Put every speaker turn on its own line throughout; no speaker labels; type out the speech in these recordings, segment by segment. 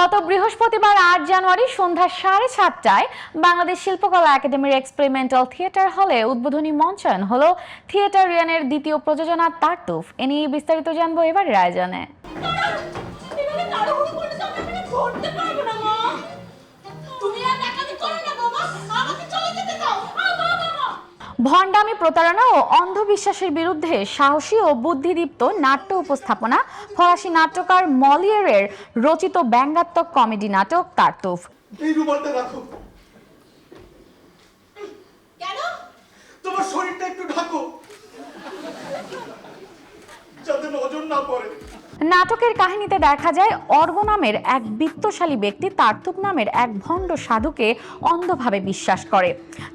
গত বৃহস্পতিবার আট জানুয়ারি সন্ধ্যা সাড়ে সাতটায় বাংলাদেশ শিল্পকলা একাডেমির এক্সপেরিমেন্টাল থিয়েটার হলে উদ্বোধনী মঞ্চায়ন হলো থিয়েটার রিয়ানের দ্বিতীয় প্রযোজনা তারতুফ। এ নিয়ে বিস্তারিত জানব এবার আয়োজনে ভণ্ডামি প্রতারণা ও অন্ধবিশ্বাসের বিরুদ্ধে সাহসী ও বুদ্ধিদীপ্ত নাট্য উপস্থাপনা ফরাসি নাট্যকার মলিয়ারের রচিত ব্যঙ্গাত্মক কমেডি নাটক তারতুফ
এই রুমালটা রাখো।
কেন?
তোমার শরীরটা একটু ঢাকো। যাতে নজর না পড়ে।
নাটকের কাহিনীতে দেখা যায়, অর্গ নামের এক বিত্তশালী ব্যক্তি তার্তুপ নামের এক ভণ্ড সাধুকে অন্ধভাবে বিশ্বাস করে।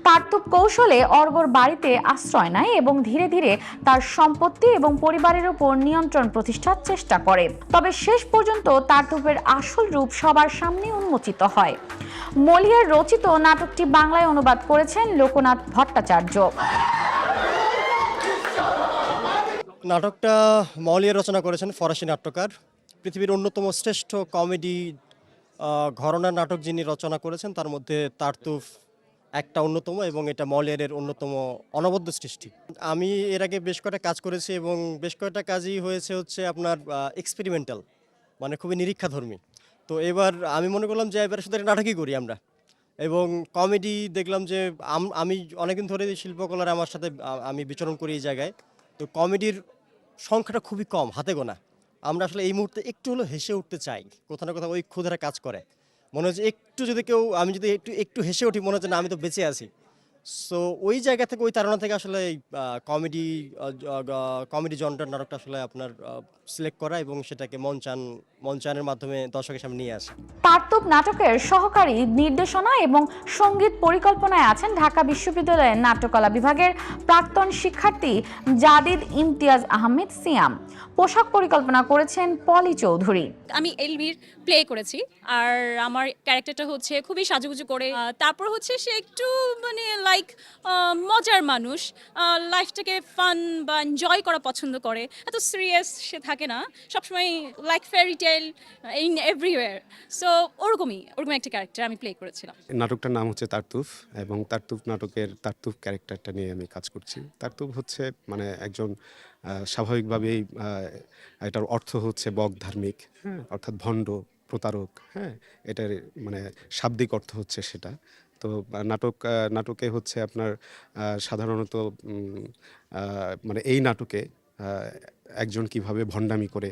তার্তুপ কৌশলে অর্গর বাড়িতে আশ্রয় নেয় এবং ধীরে ধীরে তার সম্পত্তি এবং পরিবারের উপর নিয়ন্ত্রণ প্রতিষ্ঠার চেষ্টা করে। তবে শেষ পর্যন্ত তার্তুপের আসল রূপ সবার সামনে উন্মোচিত হয়। মলিয়ার রচিত নাটকটি বাংলায় অনুবাদ করেছেন লোকনাথ ভট্টাচার্য।
নাটকটা মৌলিয়া রচনা করেছেন ফরাসি নাট্যকার। পৃথিবীর অন্যতম শ্রেষ্ঠ কমেডি ঘরানার নাটক যিনি রচনা করেছেন, তার মধ্যে তারতুফ একটা অন্যতম এবং এটা মলিয়ারের অন্যতম অনবদ্য সৃষ্টি। আমি এর আগে বেশ কয়েকটা কাজ করেছি এবং বেশ কয়েকটা কাজই হয়েছে হচ্ছে আপনার এক্সপেরিমেন্টাল মানে খুবই নিরীক্ষাধর্মী। তো এবার আমি মনে করলাম যে এবার শুধু নাটকই করি আমরা। এবং কমেডি দেখলাম যে আমি অনেকদিন ধরে শিল্পকলার আমার সাথে আমি বিচরণ করি এই জায়গায়। তো কমেডির সংখ্যাটা খুবই কম, হাতে গোনা। আমরা আসলে এই মুহূর্তে একটু হলেও হেসে উঠতে চাই। কোথাও না কোথাও ওই ক্ষুধারা কাজ করে। মনে হচ্ছে একটু যদি কেউ, আমি যদি একটু একটু হেসে উঠি, মনে হচ্ছে না, আমি তো বেঁচে আছি। সো ওই জায়গা থেকে, ওই তারা থেকে আসলে কমেডি কমেডি জনটার নাটকটা আসলে আপনার সিলেক্ট করা এবং সেটাকে মঞ্চান মঞ্চায়নের মাধ্যমে দর্শকের সামনে নিয়ে আসে।
তার্তুক নাটকের সহকারী নির্দেশনা এবং সংগীত পরিকল্পনায় আছেন ঢাকা বিশ্ববিদ্যালয়ের নাট্যকলা বিভাগের প্রাক্তন শিক্ষার্থী জাদিদ ইমতিয়াজ আহমেদ সিয়াম। পোশাক পরিকল্পনা করেছেন পলি চৌধুরী।
আমি এলবির প্লে করেছি আর আমার ক্যারেক্টারটা হচ্ছে খুবই সাজুগুজু করে তারপর হচ্ছে সে একটু মানে লাইক মজার মানুষ লাইফটাকে ফান বা এনজয় করা পছন্দ করে। এত সিরিয়াস সে থাকে না সবসময় like fairy tale in everywhere so ওরকমই, ওরকম একটা ক্যারেক্টার আমি প্লে করেছিলাম।
নাটকটার নাম হচ্ছে তারতুফ, এবং তারতুফ নাটকের, তারতুফ ক্যারেক্টারটা নিয়ে আমি কাজ করছি। তারতুফ হচ্ছে মানে একজন স্বাভাবিকভাবেই এটার অর্থ হচ্ছে বক ধার্মিক হ্যাঁ অর্থাৎ ভণ্ড, প্রতারক হ্যাঁ এটার মানে শাব্দিক অর্থ হচ্ছে সেটা। তো নাটক নাটকে হচ্ছে আপনার সাধারণত মানে এই নাটকে একজন কীভাবে ভণ্ডামি করে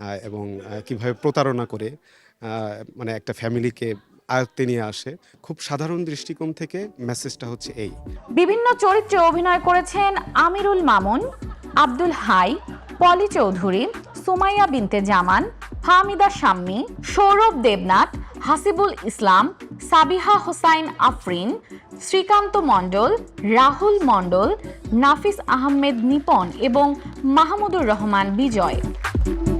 হ্যাঁ এবং কীভাবে প্রতারণা করে মানে একটা ফ্যামিলিকে আয়ত্তে নিয়ে আসে, খুব সাধারণ দৃষ্টিকোণ থেকে মেসেজটা হচ্ছে এই।
বিভিন্ন চরিত্রে অভিনয় করেছেন আমিরুল মামুন, আব্দুল হাই, পলি চৌধুরী, সুমাইয়া বিনতে জামান, ফাহমিদা শাম্মী, সৌরভ দেবনাথ, হাসিবুল ইসলাম, সাবিহা হোসাইন আফরিন, শ্রীকান্ত মণ্ডল, রাহুল মণ্ডল, নাফিস আহমেদ নিপন এবং মাহমুদুর রহমান বিজয়। you